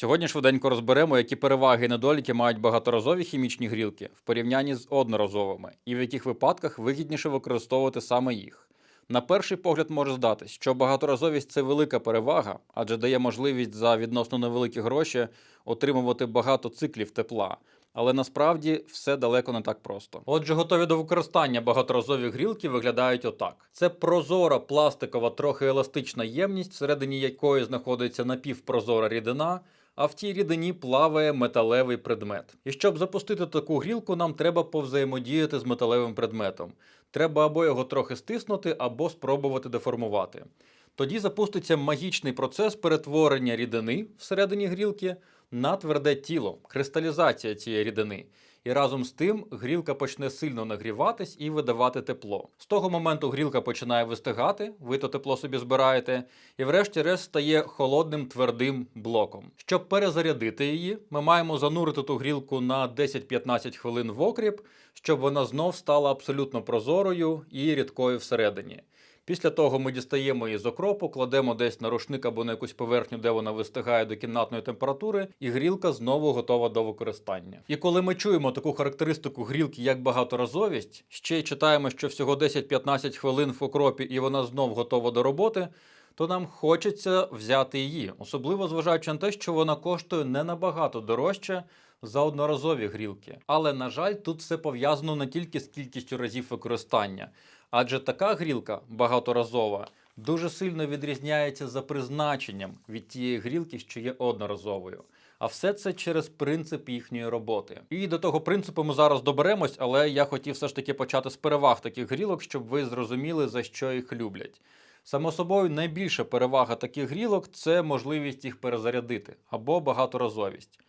Сьогодні швиденько розберемо, які переваги і недоліки мають багаторазові хімічні грілки в порівнянні з одноразовими, і в яких випадках вигідніше використовувати саме їх. На перший погляд може здатись, що багаторазовість це велика перевага, адже дає можливість за відносно невеликі гроші отримувати багато циклів тепла. Але насправді все далеко не так просто. Отже, готові до використання багаторазові грілки виглядають отак: це прозора пластикова, трохи еластична ємність, всередині якої знаходиться напівпрозора рідина. А в тій рідині плаває металевий предмет. І щоб запустити таку грілку, нам треба повзаємодіяти з металевим предметом. Треба або його трохи стиснути, або спробувати деформувати. Тоді запуститься магічний процес перетворення рідини всередині грілки на тверде тіло, кристалізація цієї рідини. І разом з тим грілка почне сильно нагріватись і видавати тепло. З того моменту грілка починає вистигати, ви то тепло собі збираєте, і врешті-решт стає холодним твердим блоком. Щоб перезарядити її, ми маємо занурити ту грілку на 10-15 хвилин в окріп, щоб вона знов стала абсолютно прозорою і рідкою всередині. Після того ми дістаємо її з окропу, кладемо десь на рушник або на якусь поверхню, де вона вистигає до кімнатної температури, і грілка знову готова до використання. І коли ми чуємо таку характеристику грілки як багаторазовість, ще й читаємо, що всього 10-15 хвилин в окропі і вона знов готова до роботи. То нам хочеться взяти її, особливо зважаючи на те, що вона коштує не набагато дорожче за одноразові грілки. Але на жаль, тут все пов'язано не тільки з кількістю разів використання, адже така грілка багаторазова дуже сильно відрізняється за призначенням від тієї грілки, що є одноразовою. А все це через принцип їхньої роботи. І до того принципу ми зараз доберемось, але я хотів все ж таки почати з переваг таких грілок, щоб ви зрозуміли, за що їх люблять. Само собою, найбільша перевага таких грілок це можливість їх перезарядити або багаторазовість.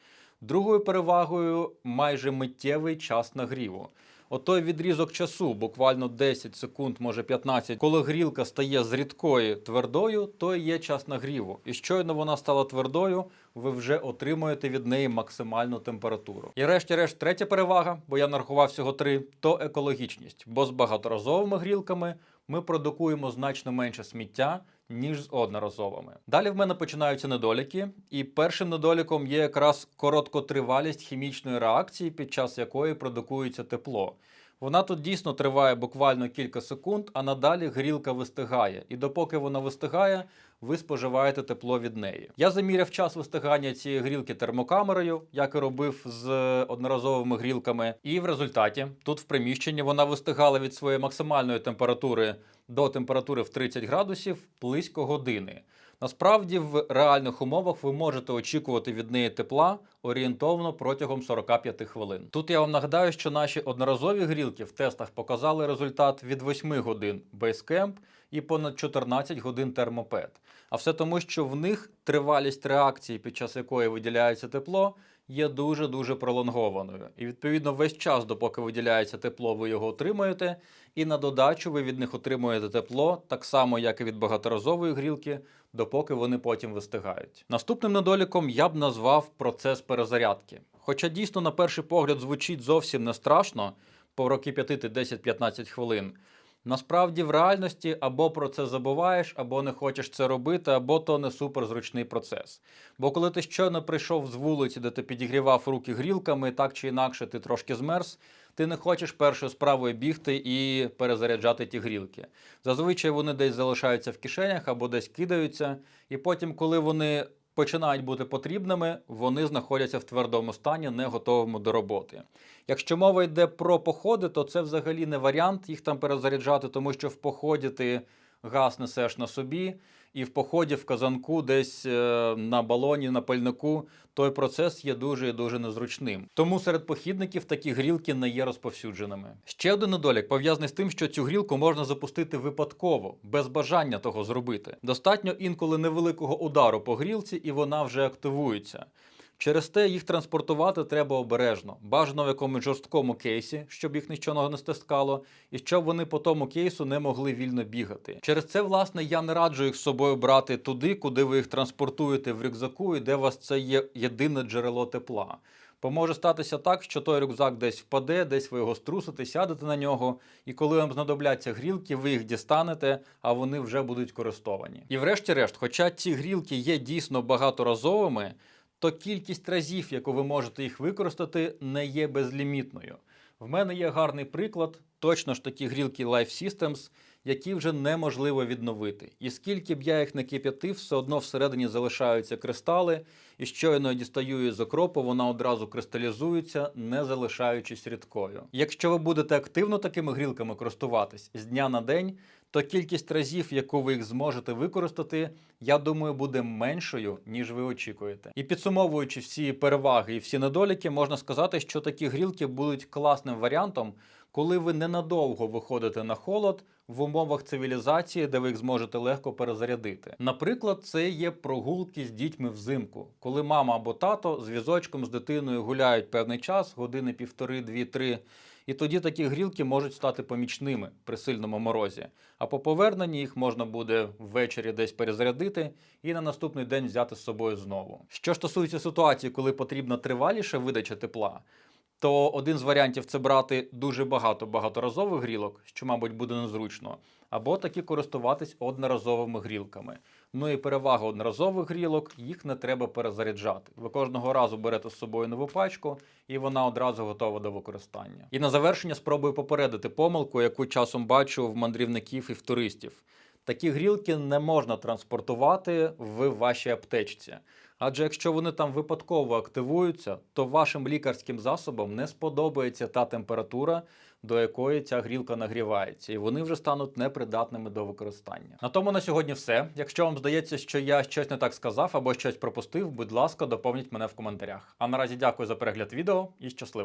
Другою перевагою майже миттєвий час нагріву. Отой відрізок часу, буквально 10 секунд, може 15, коли грілка стає з рідкої твердою, то є час нагріву. І щойно вона стала твердою, ви вже отримуєте від неї максимальну температуру. І решті-решт, третя перевага, бо я нарахував всього три, то екологічність. Бо з багаторазовими грілками ми продукуємо значно менше сміття, ніж з одноразовими. Далі в мене починаються недоліки, і першим недоліком є якраз короткотривалість хімічної реакції, під час якої продукується тепло. Вона тут дійсно триває буквально кілька секунд, а надалі грілка вистигає. І допоки вона вистигає, ви споживаєте тепло від неї. Я заміряв час вистигання цієї грілки термокамерою, як і робив з одноразовими грілками. І в результаті тут в приміщенні вона вистигала від своєї максимальної температури до температури в 30 градусів близько години. Насправді, в реальних умовах ви можете очікувати від неї тепла орієнтовно протягом 45 хвилин. Тут я вам нагадаю, що наші одноразові грілки в тестах показали результат від 8 годин Basecamp і понад 14 годин термопед. А все тому, що в них тривалість реакції, під час якої виділяється тепло, є дуже дуже пролонгованою. І відповідно весь час, допоки виділяється тепло, ви його отримуєте. І на додачу ви від них отримуєте тепло, так само як і від багаторазової грілки, допоки вони потім вистигають. Наступним недоліком я б назвав процес перезарядки. Хоча дійсно на перший погляд звучить зовсім не страшно, прокип'ятити 10-15 хвилин. Насправді, в реальності або про це забуваєш, або не хочеш це робити, або то не суперзручний процес. Бо коли ти щойно прийшов з вулиці, де ти підігрівав руки грілками, так чи інакше ти трошки змерз, ти не хочеш першою справою бігти і перезаряджати ті грілки. Зазвичай вони десь залишаються в кишенях або десь кидаються, і потім, коли вони починають бути потрібними, вони знаходяться в твердому стані, не готовому до роботи. Якщо мова йде про походи, то це взагалі не варіант їх там перезаряджати, тому що в поході ти газ несеш на собі, і в поході в казанку, десь е, на балоні, на пальнику, той процес є дуже і дуже незручним. Тому серед похідників такі грілки не є розповсюдженими. Ще один недолік пов'язаний з тим, що цю грілку можна запустити випадково, без бажання того зробити. Достатньо інколи невеликого удару по грілці, і вона вже активується. Через те їх транспортувати треба обережно, бажано в якомусь жорсткому кейсі, щоб їх нічого не стискало, і щоб вони по тому кейсу не могли вільно бігати. Через це, власне, я не раджу їх з собою брати туди, куди ви їх транспортуєте в рюкзаку, і де у вас це є єдине джерело тепла. Бо може статися так, що той рюкзак десь впаде, десь ви його струсите, сядете на нього, і коли вам знадобляться грілки, ви їх дістанете, а вони вже будуть користовані. І врешті-решт, хоча ці грілки є дійсно багаторазовими, то кількість разів, яку ви можете їх використати, не є безлімітною. В мене є гарний приклад, точно ж такі грілки Life Systems, які вже неможливо відновити. І скільки б я їх не кип'ятив, все одно всередині залишаються кристали, і щойно я дістаю її з окропу, вона одразу кристалізується, не залишаючись рідкою. Якщо ви будете активно такими грілками користуватись з дня на день, то кількість разів, яку ви їх зможете використати, я думаю, буде меншою, ніж ви очікуєте. І підсумовуючи всі переваги і всі недоліки, можна сказати, що такі грілки будуть класним варіантом, коли ви ненадовго виходите на холод в умовах цивілізації, де ви їх зможете легко перезарядити. Наприклад, це є прогулки з дітьми взимку, коли мама або тато з візочком з дитиною гуляють певний час, години півтори, дві, три. І тоді такі грілки можуть стати помічними при сильному морозі. А по поверненні їх можна буде ввечері десь перезарядити і на наступний день взяти з собою знову. Що стосується ситуації, коли потрібна триваліша видача тепла, то один з варіантів це брати дуже багато багаторазових грілок, що, мабуть, буде незручно, або таки користуватись одноразовими грілками. Ну і перевага одноразових грілок, їх не треба перезаряджати. Ви кожного разу берете з собою нову пачку, і вона одразу готова до використання. І на завершення спробую попередити помилку, яку часом бачу в мандрівників і в туристів. Такі грілки не можна транспортувати в вашій аптечці. Адже якщо вони там випадково активуються, то вашим лікарським засобам не сподобається та температура, до якої ця грілка нагрівається, і вони вже стануть непридатними до використання. На тому на сьогодні все. Якщо вам здається, що я щось не так сказав або щось пропустив, будь ласка, доповніть мене в коментарях. А наразі дякую за перегляд відео і щасливо!